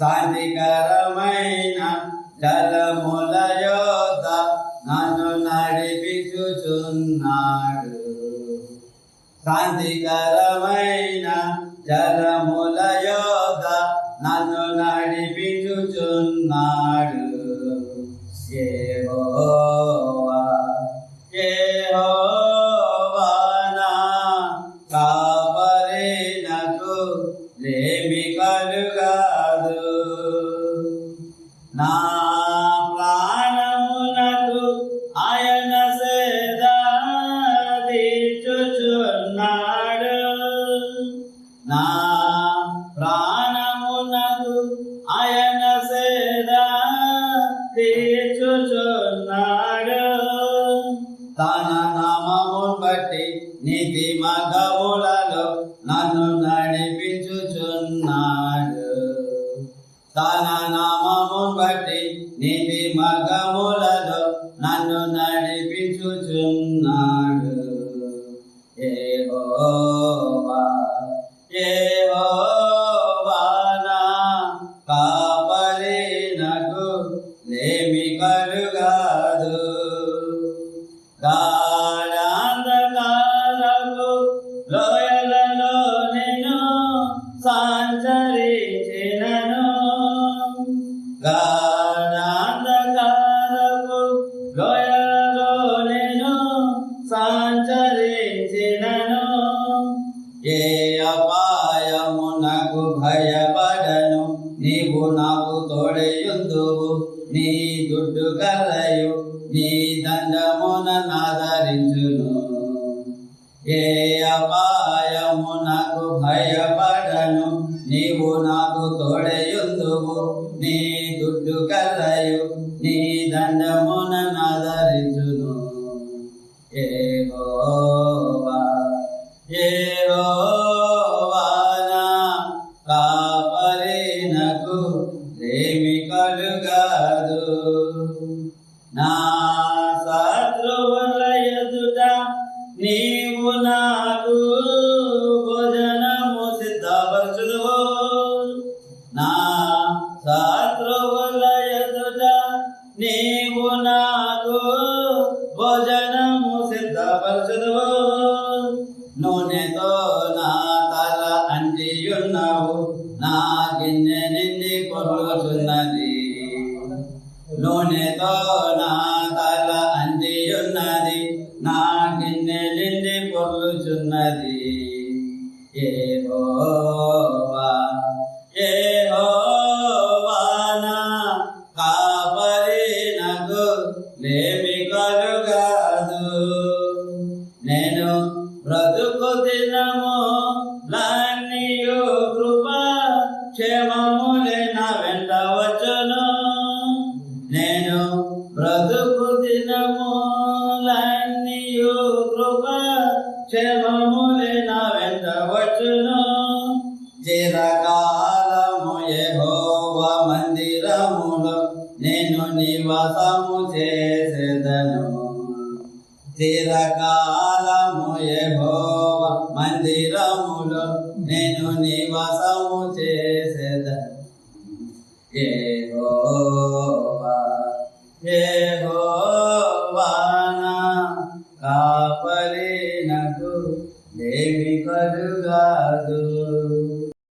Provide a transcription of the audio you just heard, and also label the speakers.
Speaker 1: శాంతికరమైన జలముల యోధ నన్ను నడిపించుచున్నాడు. శాంతికరమైన జలముల యోధ నన్ను నడిపించుచున్నాడు. తన నామము బట్టి నీతి మగవులలో నన్ను నడిపించుచున్నాడు. తన నామము బట్టి నీతి మగము అపాయమునకు భయపడను. నీవు నాకు తోడయుందువు. నీ దుడ్డు కర్రయు నీ దండమున నాదరించును. ఏ అపాయమునకు భయపడను. నీవు నాకు తోడయుందువు. నీ దుడ్డు కర్రయు నీ దండమున నాదరించును. ఆధారించు ఏ ఏమి కలుగాదు నా శత్రువుల ఎదుట నీవు నాకు భోజనము సిద్ధపరచుదువు. నా శత్రువుల ఎదుట నీవు నాకు భోజనము సిద్ధపరచుదువు. నూనెతో నా తల అంటియున్నావు నా గిన్నె నూనెతో నా తల అందియున్నది నా గిన్నె నిండి పొర్లుచున్నది. నేను బ్రతుకు దినము కృప క్షేమములే నా వెంట వచ్చును. చిరకాలము యెహోవ మందిరములో నేను నివాసము చేసేదను. చిరకాలము యెహోవ మందిరములో నేను నివాసము చేసేదను. ఏహో Yeah. Oh.